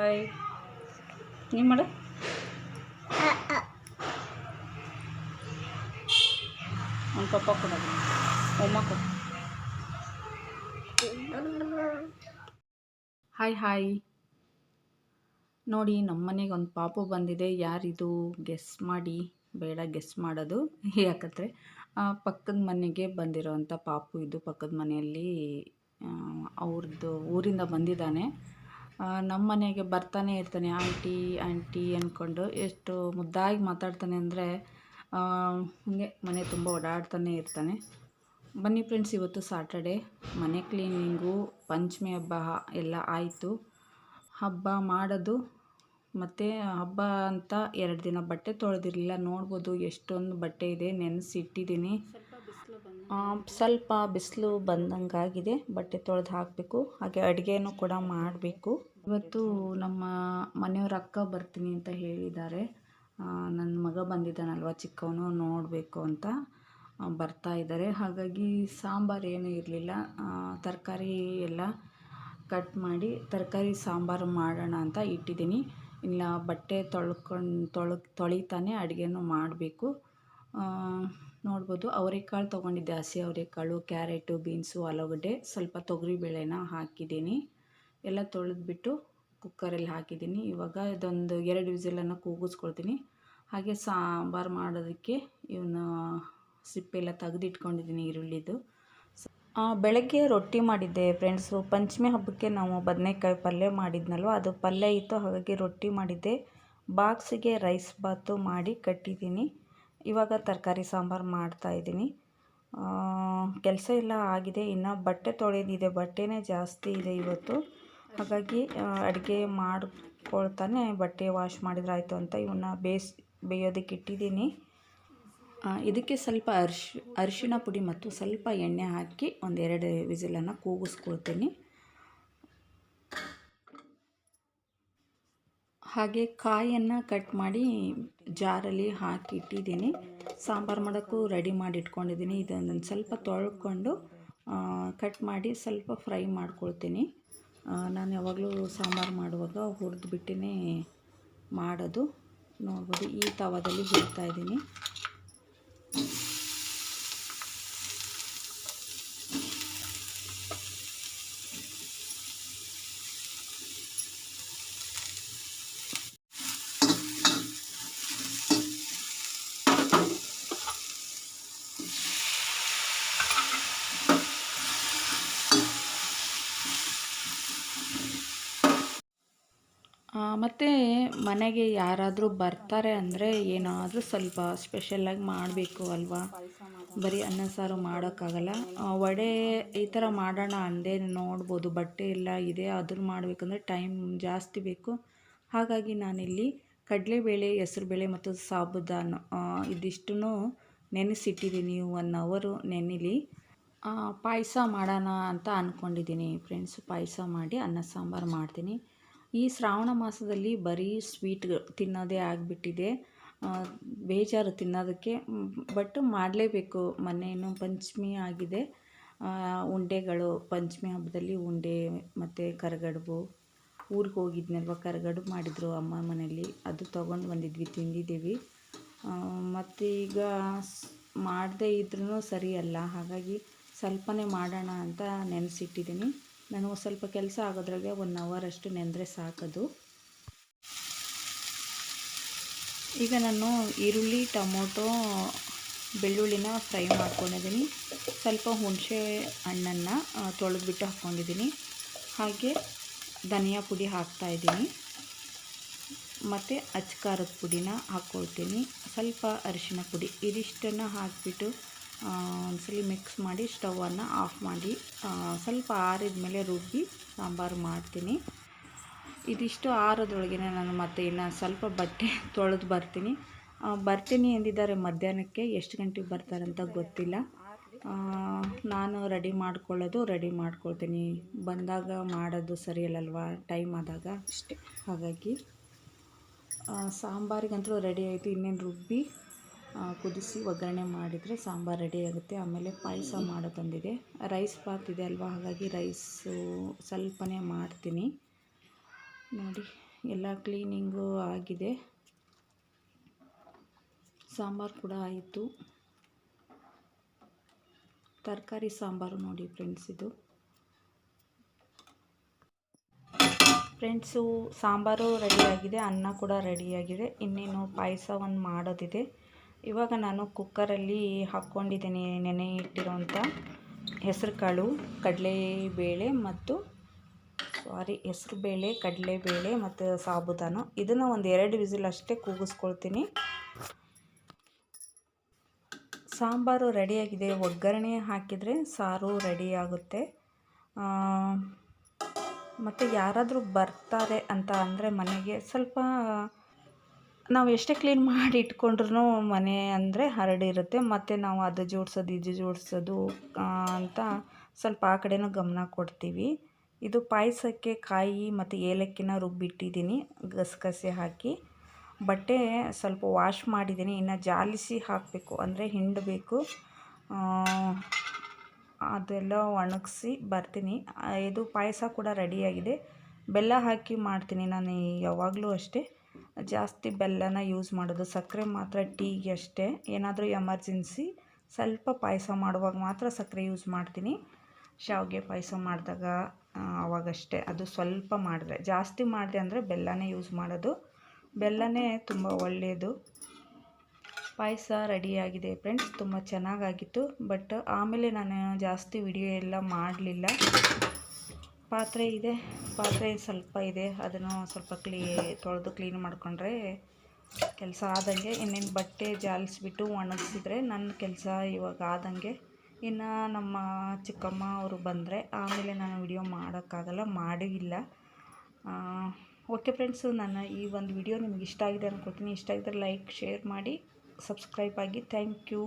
Hi. ನೀವು ಮಾಡ. ಅವ್ನ ಪಪ್ಪ ಕೊಡೋದು ಅಮ್ಮ ಕೊಡು ಹಾಯ್ ಹಾಯ್. ನೋಡಿ ನಮ್ಮ ಮನೆಗೆ ಒಂದು ಪಾಪು ಬಂದಿದೆ. ಯಾರಿದು? ಗೆಸ್ ಮಾಡಿ. ಬೇಡ ಗೆಸ್ ಮಾಡೋದು. ಯಾಕಂದರೆ ಪಕ್ಕದ ಮನೆಗೆ ಬಂದಿರೋವಂಥ ಪಾಪು ಇದು ಪಕ್ಕದ ಮನೆಯಲ್ಲಿ ಅವ್ರದ್ದು ಊರಿಂದ ಬಂದಿದ್ದಾನೆ. ನಮ್ಮ ಮನೆಗೆ ಬರ್ತಾನೆ ಇರ್ತಾನೆ ಆಂಟಿ ಆಂಟಿ ಅಂದ್ಕೊಂಡು ಎಷ್ಟು ಮುದ್ದಾಗಿ ಮಾತಾಡ್ತಾನೆ ಅಂದರೆ ಹಂಗೆ ಮನೆ ತುಂಬ ಓಡಾಡ್ತಾನೆ ಇರ್ತಾನೆ. ಬನ್ನಿ ಫ್ರೆಂಡ್ಸ್ ಇವತ್ತು ಸಾಟರ್ಡೆ ಮನೆ ಕ್ಲೀನಿಂಗು ಪಂಚಮಿ ಹಬ್ಬ ಎಲ್ಲ ಆಯಿತು. ಹಬ್ಬ ಮಾಡೋದು ಮತ್ತು ಹಬ್ಬ ಅಂತ ಎರಡು ದಿನ ಬಟ್ಟೆ ತೊಳೆದಿರಲಿಲ್ಲ. ನೋಡ್ಬೋದು ಎಷ್ಟೊಂದು ಬಟ್ಟೆ ಇದೆ, ನೆನೆಸಿಟ್ಟಿದ್ದೀನಿ. ಸ್ವಲ್ಪ ಬಿಸಿಲು ಬಂದಂಗಾಗಿದೆ, ಬಟ್ಟೆ ತೊಳೆದು ಹಾಕಬೇಕು. ಹಾಗೆ ಅಡುಗೆನೂ ಕೂಡ ಮಾಡಬೇಕು. ಇವತ್ತು ನಮ್ಮ ಮನೆಯವ್ರ ಅಕ್ಕ ಬರ್ತೀನಿ ಅಂತ ಹೇಳಿದ್ದಾರೆ. ನನ್ನ ಮಗ ಬಂದಿದ್ದಾನಲ್ವ ಚಿಕ್ಕವನು, ನೋಡಬೇಕು ಅಂತ ಬರ್ತಾ ಇದ್ದಾರೆ. ಹಾಗಾಗಿ ಸಾಂಬಾರು ಏನೂ ಇರಲಿಲ್ಲ. ತರಕಾರಿ ಎಲ್ಲ ಕಟ್ ಮಾಡಿ ತರಕಾರಿ ಸಾಂಬಾರು ಮಾಡೋಣ ಅಂತ ಇಟ್ಟಿದ್ದೀನಿ. ಇಲ್ಲ, ಬಟ್ಟೆ ತೊಳ್ಕೊಂಡು, ತೊಳ್, ತೊಳಿತಾನೆ, ಅಡುಗೆನೂ ಮಾಡಬೇಕು. ನೋಡ್ಬೋದು. ಅವರೆಕಾಳು ತೊಗೊಂಡಿದ್ದೆ. ಹಸಿ ಅವರೆಕಾಳು, ಕ್ಯಾರೆಟು, ಬೀನ್ಸು, ಆಲೂಗಡ್ಡೆ. ಸ್ವಲ್ಪ ತೊಗರಿಬೇಳೆನ ಹಾಕಿದ್ದೀನಿ. ಎಲ್ಲ ತೊಳೆದ್ಬಿಟ್ಟು ಕುಕ್ಕರಲ್ಲಿ ಹಾಕಿದ್ದೀನಿ. ಇವಾಗ ಇದೊಂದು ಎರಡು ವಿಸಿಲನ್ನು ಕೂಗಿಸ್ಕೊಳ್ತೀನಿ. ಹಾಗೆ ಸಾಂಬಾರು ಮಾಡೋದಕ್ಕೆ ಇವನ್ನ ಸಿಪ್ಪೆಲ್ಲ ತೆಗೆದಿಟ್ಕೊಂಡಿದ್ದೀನಿ ಈರುಳ್ಳಿದು. ಬೆಳಗ್ಗೆ ರೊಟ್ಟಿ ಮಾಡಿದ್ದೆ ಫ್ರೆಂಡ್ಸು ಪಂಚಮಿ ಹಬ್ಬಕ್ಕೆ ನಾವು ಬದನೆಕಾಯಿ ಪಲ್ಯ ಮಾಡಿದ್ನಲ್ವ? ಅದು ಪಲ್ಯ ಇತ್ತು. ಹಾಗಾಗಿ ರೊಟ್ಟಿ ಮಾಡಿದ್ದೆ. ಬಾಕ್ಸಿಗೆ ರೈಸ್ ಬಾತು ಮಾಡಿ ಕಟ್ಟಿದ್ದೀನಿ. ಇವಾಗ ತರಕಾರಿ ಸಾಂಬಾರು ಮಾಡ್ತಾಯಿದ್ದೀನಿ ಕೆಲಸ ಎಲ್ಲ ಆಗಿದೆ. ಇನ್ನು ಬಟ್ಟೆ ತೊಳೆದಿದೆ. ಬಟ್ಟೆನೇ ಜಾಸ್ತಿ ಇದೆ ಇವತ್ತು. ಹಾಗಾಗಿ ಅಡುಗೆ ಮಾಡ್ಕೊಳ್ತಾನೆ. ಬಟ್ಟೆ ವಾಶ್ ಮಾಡಿದ್ರೆ ಆಯಿತು ಅಂತ ಇವನ್ನ ಬೇಯಿಸ್ ಬೇಯೋದಕ್ಕೆ ಇಟ್ಟಿದ್ದೀನಿ. ಇದಕ್ಕೆ ಸ್ವಲ್ಪ ಅರ್ಶ್, ಅರಿಶಿಣ ಪುಡಿ ಮತ್ತು ಸ್ವಲ್ಪ ಎಣ್ಣೆ ಹಾಕಿ ಒಂದೆರಡು ವಿಸಿಲನ್ನು ಕೂಗಿಸ್ಕೊಳ್ತೀನಿ. ಹಾಗೆ ಕಾಯನ್ನು ಕಟ್ ಮಾಡಿ ಜಾರಲ್ಲಿ ಹಾಕಿಟ್ಟಿದ್ದೀನಿ ಸಾಂಬಾರು ಮಾಡೋಕ್ಕೂ ರೆಡಿ ಮಾಡಿ ಇಟ್ಕೊಂಡಿದ್ದೀನಿ. ಸ್ವಲ್ಪ ತೊಳ್ಕೊಂಡು ಕಟ್ ಮಾಡಿ ಸ್ವಲ್ಪ ಫ್ರೈ ಮಾಡ್ಕೊಳ್ತೀನಿ. ನಾನು ಯಾವಾಗಲೂ ಸಾಂಬಾರು ಮಾಡುವಾಗ ಹುರಿದು ಬಿಟ್ಟೇ ಮಾಡೋದು. ನೋಡ್ಬೋದು ಈ ತವದಲ್ಲಿ ಹುರಿತಾ ಇದ್ದೀನಿ. ಮತ್ತು ಮನೆಗೆ ಯಾರಾದರೂ ಬರ್ತಾರೆ ಅಂದರೆ ಏನಾದರೂ ಸ್ವಲ್ಪ ಸ್ಪೆಷಲ್ಲಾಗಿ ಮಾಡಬೇಕು ಅಲ್ವಾ? ಬರೀ ಅನ್ನ ಸಾರು ಮಾಡೋಕ್ಕಾಗಲ್ಲ. ವಡೆ ಈ ಥರ ಮಾಡೋಣ ಅಂದೇ ನೋಡ್ಬೋದು. ಬಟ್ಟೆ ಎಲ್ಲ ಇದೆ ಅದನ್ನು ಮಾಡಬೇಕಂದ್ರೆ ಟೈಮ್ ಜಾಸ್ತಿ ಬೇಕು. ಹಾಗಾಗಿ ನಾನಿಲ್ಲಿ ಕಡಲೆಬೇಳೆ, ಹೆಸರುಬೇಳೆ ಮತ್ತು ಸಾಬುದಾನ ಇದಿಷ್ಟನ್ನು ನೆನೆಸಿಟ್ಟಿದ್ದೀನಿ ಒನ್ ಅವರು ನೆನೆಲಿ. ಪಾಯಸ ಮಾಡೋಣ ಅಂತ ಅಂದ್ಕೊಂಡಿದ್ದೀನಿ ಫ್ರೆಂಡ್ಸ್ ಪಾಯಸ ಮಾಡಿ ಅನ್ನ ಸಾಂಬಾರು ಮಾಡ್ತೀನಿ. ಈ ಶ್ರಾವಣ ಮಾಸದಲ್ಲಿ ಬರೀ ಸ್ವೀಟ್ ತಿನ್ನೋದೇ ಆಗಿಬಿಟ್ಟಿದೆ. ಬೇಜಾರು ತಿನ್ನೋದಕ್ಕೆ ಬಟ್ ಮಾಡಲೇಬೇಕು. ಮೊನ್ನೇನು ಪಂಚಮಿ ಆಗಿದೆ. ಉಂಡೆಗಳು, ಪಂಚಮಿ ಹಬ್ಬದಲ್ಲಿ ಉಂಡೆ ಮತ್ತು ಕರಗಡುಬು. ಊರಿಗೆ ಹೋಗಿದ್ನಲ್ವ, ಕರಗಡುಬು ಮಾಡಿದರು ಅಮ್ಮ ಮನೆಯಲ್ಲಿ. ಅದು ತೊಗೊಂಡು ಬಂದಿದ್ವಿ, ತಿಂದಿದ್ದೀವಿ. ಮತ್ತು ಈಗ ಮಾಡದೇ ಇದ್ರೂ ಸರಿ ಅಲ್ಲ ಹಾಗಾಗಿ ಸ್ವಲ್ಪನೇ ಮಾಡೋಣ ಅಂತ ನೆನೆಸಿಟ್ಟಿದ್ದೀನಿ. ನನಗೆ ಸ್ವಲ್ಪ ಕೆಲಸ ಆಗೋದ್ರಾಗೆ ಒನ್ ಅವರ್ ಅಷ್ಟು ನೆಂದರೆ ಸಾಕದು. ಈಗ ನಾನು ಈರುಳ್ಳಿ, ಟೊಮೊಟೊ, ಬೆಳ್ಳುಳ್ಳಿನ ಫ್ರೈ ಮಾಡ್ಕೊಂಡಿದ್ದೀನಿ. ಸ್ವಲ್ಪ ಹುಣಸೆ ಹಣ್ಣನ್ನು ತೊಳೆದ್ಬಿಟ್ಟು ಹಾಕ್ಕೊಂಡಿದ್ದೀನಿ ಹಾಗೆ ಧನಿಯಾ ಪುಡಿ ಹಾಕ್ತಾಯಿದ್ದೀನಿ ಮತ್ತು ಅಚ್ಕಾರದ ಪುಡಿನ ಹಾಕ್ಕೊಳ್ತೀನಿ ಸ್ವಲ್ಪ ಅರಿಶಿನ ಪುಡಿ ಇದಿಷ್ಟನ್ನು ಹಾಕಿಬಿಟ್ಟು ಒಂದ್ಸಲಿ ಮಿಕ್ಸ್ ಮಾಡಿ ಸ್ಟವನ್ನು ಆಫ್ ಮಾಡಿ ಸ್ವಲ್ಪ ಆರಿದ ಮೇಲೆ ರುಬ್ಬಿ ಸಾಂಬಾರು ಮಾಡ್ತೀನಿ. ಇದಿಷ್ಟು ಆರೋದ್ರೊಳಗೆ ನಾನು ಮತ್ತೆ ಇನ್ನು ಸ್ವಲ್ಪ ಬಟ್ಟೆ ತೊಳೆದು ಬರ್ತೀನಿ. ಬರ್ತೀನಿ ಎಂದಿದ್ದಾರೆ ಮಧ್ಯಾಹ್ನಕ್ಕೆ ಎಷ್ಟು ಗಂಟೆಗೆ ಬರ್ತಾರಂತ ಗೊತ್ತಿಲ್ಲ. ನಾನು ರೆಡಿ ಮಾಡ್ಕೊಳ್ಳೋದು ರೆಡಿ ಮಾಡ್ಕೊಳ್ತೀನಿ. ಬಂದಾಗ ಮಾಡೋದು ಸರಿಯಲ್ಲಲ್ವಾ? ಟೈಮ್ ಆದಾಗ. ಅಷ್ಟೇ. ಹಾಗಾಗಿ ಸಾಂಬಾರಿಗಂತೂ ರೆಡಿ ಆಯಿತು. ಇನ್ನೇನು ರುಬ್ಬಿ ಕುದಿಸಿ ಒಗ್ಗರಣೆ ಮಾಡಿದರೆ ಸಾಂಬಾರು ರೆಡಿ ಆಗುತ್ತೆ. ಆಮೇಲೆ ಪಾಯಸ ಮಾಡೋದೊಂದಿದೆ ರೈಸ್ ಬಾತ್ ಇದೆ ಅಲ್ವಾ? ಹಾಗಾಗಿ ರೈಸು ಸ್ವಲ್ಪನೇ ಮಾಡ್ತೀನಿ. ನೋಡಿ, ಎಲ್ಲ ಕ್ಲೀನಿಂಗು ಆಗಿದೆ. ಸಾಂಬಾರು ಕೂಡ ಆಯಿತು. ತರಕಾರಿ ಸಾಂಬಾರು ನೋಡಿ ಫ್ರೆಂಡ್ಸ್ ಇದು. ಫ್ರೆಂಡ್ಸು, ಸಾಂಬಾರು ರೆಡಿಯಾಗಿದೆ, ಅನ್ನ ಕೂಡ ರೆಡಿಯಾಗಿದೆ. ಇನ್ನೇನು ಪಾಯಸ ಒಂದು ಮಾಡೋದಿದೆ. ಇವಾಗ ನಾನು ಕುಕ್ಕರಲ್ಲಿ ಹಾಕ್ಕೊಂಡಿದ್ದೀನಿ ನೆನೆ ಇಟ್ಟಿರೋಂಥ ಹೆಸರು ಕಾಳು ಕಡಲೆಬೇಳೆ ಮತ್ತು ಸಾರಿ, ಹೆಸರುಬೇಳೆ, ಕಡಲೆಬೇಳೆ ಮತ್ತು ಸಾಬುದಾನ. ಇದನ್ನು ಒಂದು ಎರಡು ವಿಸಿಲ್ ಅಷ್ಟೇ ಕೂಗಿಸ್ಕೊಳ್ತೀನಿ. ಸಾಂಬಾರು ರೆಡಿಯಾಗಿದೆ. ಒಗ್ಗರಣೆ ಹಾಕಿದರೆ ಸಾರು ರೆಡಿಯಾಗುತ್ತೆ ಮತ್ತು ಯಾರಾದರೂ ಬರ್ತಾರೆ ಅಂತ ಅಂದರೆ ಮನೆಗೆ ಸ್ವಲ್ಪ, ನಾವು ಎಷ್ಟೇ ಕ್ಲೀನ್ ಮಾಡಿ ಇಟ್ಕೊಂಡ್ರೂ ಮನೆ ಅಂದರೆ ಹರಡಿರುತ್ತೆ ಮತ್ತು ನಾವು ಅದು ಜೋಡಿಸೋದು, ಇದು ಜೋಡಿಸೋದು ಅಂತ ಸ್ವಲ್ಪ ಆ ಕಡೆನೂ ಗಮನ ಕೊಡ್ತೀವಿ. ಇದು ಪಾಯಸಕ್ಕೆ ಕಾಯಿ ಮತ್ತು ಏಲಕ್ಕಿನ ರುಬ್ಬಿಟ್ಟಿದ್ದೀನಿ, ಗಸಗಸೆ ಹಾಕಿ. ಬಟ್ಟೆ ಸ್ವಲ್ಪ ವಾಶ್ ಮಾಡಿದ್ದೀನಿ, ಇನ್ನು ಜಾಲಿಸಿ ಹಾಕಬೇಕು. ಅಂದರೆ ಹಿಂಡಬೇಕು. ಅದೆಲ್ಲ ಒಣಗಿಸಿ ಬರ್ತೀನಿ. ಇದು ಪಾಯಸ ಕೂಡ ರೆಡಿಯಾಗಿದೆ. ಬೆಲ್ಲ ಹಾಕಿ ಮಾಡ್ತೀನಿ ನಾನು ಯಾವಾಗಲೂ ಅಷ್ಟೇ. ಜಾಸ್ತಿ ಬೆಲ್ಲನ ಯೂಸ್ ಮಾಡೋದು, ಸಕ್ಕರೆ ಮಾತ್ರ ಟೀಗೆ ಅಷ್ಟೇ. ಏನಾದರೂ ಎಮರ್ಜೆನ್ಸಿ, ಸ್ವಲ್ಪ ಪಾಯಸ ಮಾಡುವಾಗ ಮಾತ್ರ ಸಕ್ಕರೆ ಯೂಸ್ ಮಾಡ್ತೀನಿ. ಶಾವಿಗೆ ಪಾಯಸ ಮಾಡಿದಾಗ ಅವಾಗಷ್ಟೇ. ಅದು ಸ್ವಲ್ಪ ಮಾಡಿದ್ರೆ, ಜಾಸ್ತಿ ಮಾಡಿದೆ ಅಂದರೆ ಬೆಲ್ಲನೇ ಯೂಸ್ ಮಾಡೋದು. ಬೆಲ್ಲನೇ ತುಂಬ ಒಳ್ಳೆಯದು. ಪಾಯಸ ರೆಡಿಯಾಗಿದೆ ಫ್ರೆಂಡ್ಸ್ ತುಂಬ ಚೆನ್ನಾಗಾಗಿತ್ತು ಬಟ್ ಆಮೇಲೆ ನಾನು ಜಾಸ್ತಿ ವಿಡಿಯೋ ಎಲ್ಲ ಮಾಡಲಿಲ್ಲ. ಪಾತ್ರೆ ಇದೆ, ಪಾತ್ರೆ ಸ್ವಲ್ಪ ಇದೆ. ಅದನ್ನು ಸ್ವಲ್ಪ ಕ್ಲೀ ತೊಳೆದು ಕ್ಲೀನ್ ಮಾಡಿಕೊಂಡ್ರೆ ಕೆಲಸ ಆದಂಗೆ. ಇನ್ನೇನು ಬಟ್ಟೆ ಜಾಲಿಸ್ಬಿಟ್ಟು ಒಣಗಿಸಿದ್ರೆ ನನ್ನ ಕೆಲಸ ಇವಾಗ ಆದಂಗೆ. ಇನ್ನು ನಮ್ಮ ಚಿಕ್ಕಮ್ಮ ಅವರು ಬಂದರೆ ಆಮೇಲೆ ನಾನು ವಿಡಿಯೋ ಮಾಡೋಕ್ಕಾಗಲ್ಲ, ಮಾಡೂ ಇಲ್ಲ. ಓಕೆ ಫ್ರೆಂಡ್ಸು ನಾನು ಈ ಒಂದು ವಿಡಿಯೋ ನಿಮ್ಗೆ ಇಷ್ಟ ಆಗಿದೆ ಅಂದ್ಕೊಳ್ತೀನಿ ಇಷ್ಟ ಆಗಿದ್ರೆ ಲೈಕ್ ಶೇರ್ ಮಾಡಿ. ಸಬ್ಸ್ಕ್ರೈಬ್ ಆಗಿ ಥ್ಯಾಂಕ್ ಯು